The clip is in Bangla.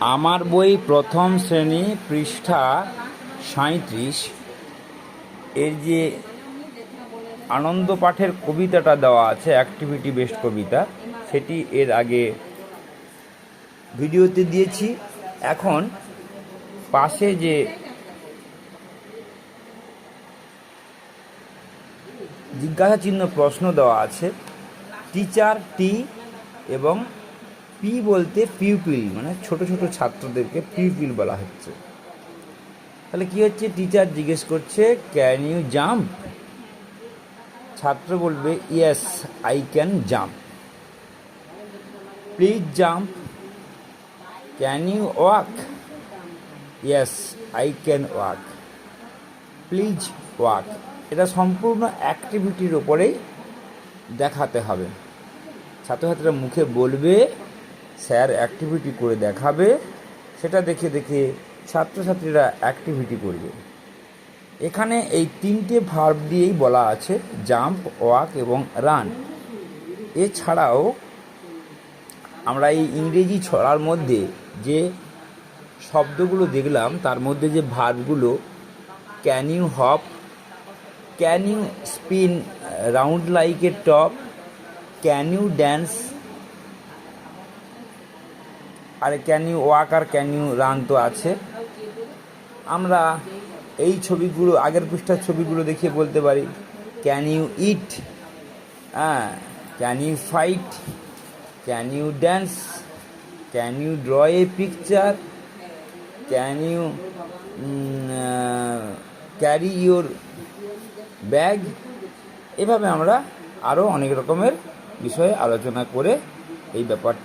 আমার বই প্রথম শ্রেণি পৃষ্ঠা সাঁইত্রিশ। এর যে আনন্দ পাঠের কবিতাটা দেওয়া আছে অ্যাক্টিভিটি বেসড কবিতা, সেটি এর আগে ভিডিওতে দিয়েছি। এখন পাশে যে জিজ্ঞাসা চিহ্ন প্রশ্ন দেওয়া আছে, টিচার টি এবং পি বলতে পিউপিল মানে ছোট ছোট ছাত্রদেরকে পিউপিল বলা হচ্ছে। তাহলে কি হচ্ছে? টিচার জিজ্ঞেস করছে ক্যান ইউ জাম্প ছাত্র বলবে yes I can jump please jump can you walk yes I can walk please walk এটা সম্পূর্ণ অ্যাক্টিভিটির ওপরেই দেখাতে হবে। ছাত্রছাত্রীরা মুখে বলবে স্যার অ্যাক্টিভিটি করে দেখাবে, সেটা দেখে দেখে ছাত্রছাত্রীরা অ্যাক্টিভিটি করবে। এখানে এই তিনটে ভার্ব দিয়েই বলা আছে জাম্প ওয়াক এবং রান এছাড়াও আমরা এই ইংরেজি ছড়ার মধ্যে যে শব্দগুলো দেখলাম, তার মধ্যে যে ভার্বগুলো can you hop can you spin round like a top can you dance R can you walk আর ক্যান ইউ রান তো আছে। আমরা এই ছবিগুলো, আগের পৃষ্ঠার ছবিগুলো দেখিয়ে বলতে পারি। ক্যান ইউ ইট হ্যাঁ can you fight can you dance can you draw a picture can you carry your bag এভাবে আমরা আরও অনেক রকমের বিষয়ে আলোচনা করে এই ব্যাপারটা